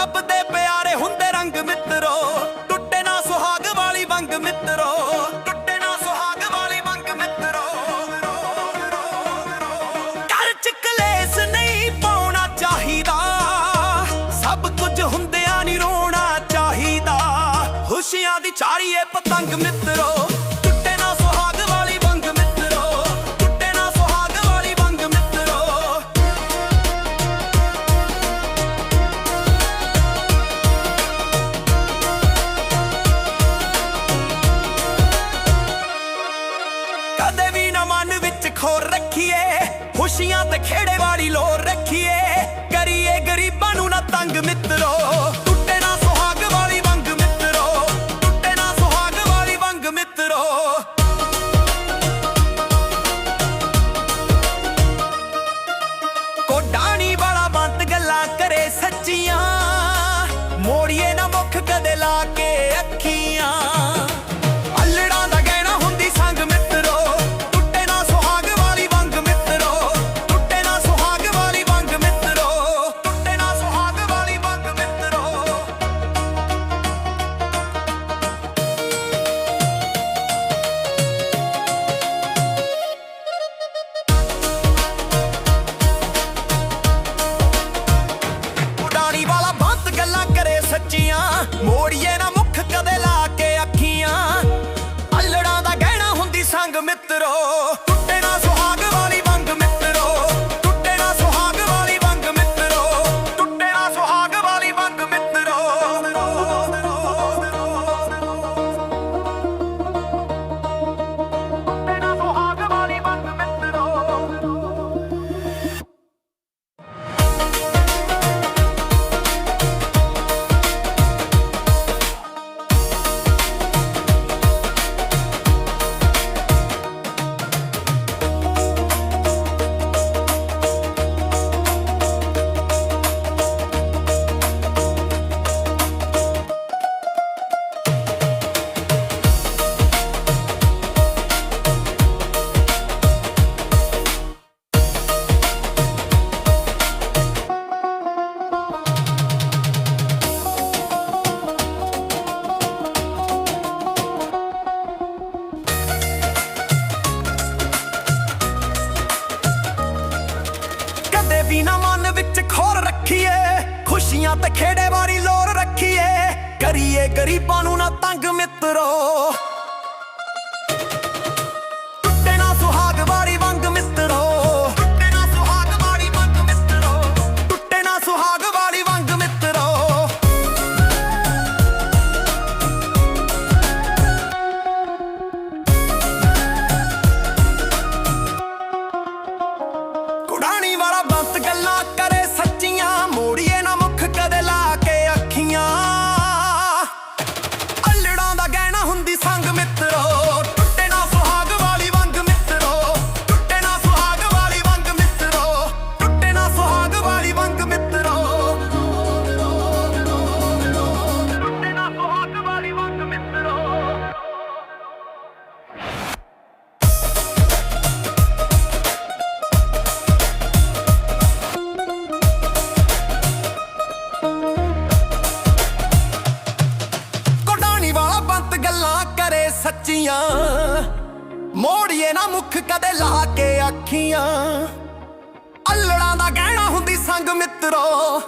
ਰੱਬ ਦੇ ਪਿਆਰੇ ਹੁੰਦੇ ਰੰਗ ਮਿੱਤਰੋ। ਟੁੱਟੇ ਨਾ ਸੁਹਾਗ ਵਾਲੀ ਵੰਗ ਮਿੱਤਰੋ। ਟੁੱਟੇ ਨਾ ਸੁਹਾਗ ਵਾਲੀ ਵੰਗ ਮਿੱਤਰੋ। ਘਰ ਚ ਕਲੇਸ਼ ਨਹੀਂ ਪਾਉਣਾ ਚਾਹੀਦਾ। ਸਭ ਕੁਝ ਹੁੰਦਿਆਂ ਨਹੀਂ ਰੋਣਾ ਚਾਹੀਦਾ। ਖੁਸ਼ੀਆਂ ਦੀ ਚਾਰੀਏ ਪਤੰਗ ਮਿੱਤਰੋ। ਕਦੇ ਵੀ ਨਾ ਮਨ ਵਿੱਚ ਖੋਰ ਰੱਖੀਏ। ਖੁਸ਼ੀਆਂ ਤੇ ਖੇੜੇ ਵਾਲੀ ਲੋਰ ਰੱਖੀਏ। ਕਰੀਏ ਗਰੀਬਾਂ ਨੂੰ ਨਾ ਤੰਗ ਮਿੱਤਰੋ। ਟੁੱਟੇ ਨਾ ਸੁਹਾਗ ਵਾਲੀ ਵੰਗ ਮਿੱਤਰੋ। ਟੁੱਟੇ ਨਾ ਸੁਹਾਗ ਵਾਲੀ ਵੰਗ ਮਿੱਤਰੋ। ਕੋਡਾਣੀ ਵਾਲਾ ਬੰਤ ਗੱਲਾਂ ਕਰੇ ਸੱਚੀਆਂ। ਮੋੜੀਏ ਮੋੜੀਏ ਨਾ ਮੁੱਖ ਕਦੇ ਲਾ ਕੇ ਅੱਖੀਆਂ। ਅਲੜਾਂ ਦਾ ਗਹਿਣਾ ਹੁੰਦੀ ਸੰਗ ਮਿੱਤਰੋ। ਖੁਸ਼ੀਆਂ ਤੇ ਖੇੜੇ ਵਾਲੀ ਲੋਰ ਰੱਖੀਏ। ਕਰੀਏ ਗਰੀਬਾਂ ਨੂੰ ਨਾ ਤੰਗ ਮਿੱਤਰੋ। ਵਾਲਾ ਗੱਲਾਂ ਕਰੇ ਸੱਚੀਆਂ। ਮੋੜੀਏ ਨਾ ਮੁੱਖ ਕਦੇ ਲਾ ਕੇ ਅੱਖੀਆਂ। ਅਲੜਾਂ ਦਾ ਗਹਿਣਾ ਹੁੰਦੀ ਸੰਗ ਮਿੱਤਰੋ।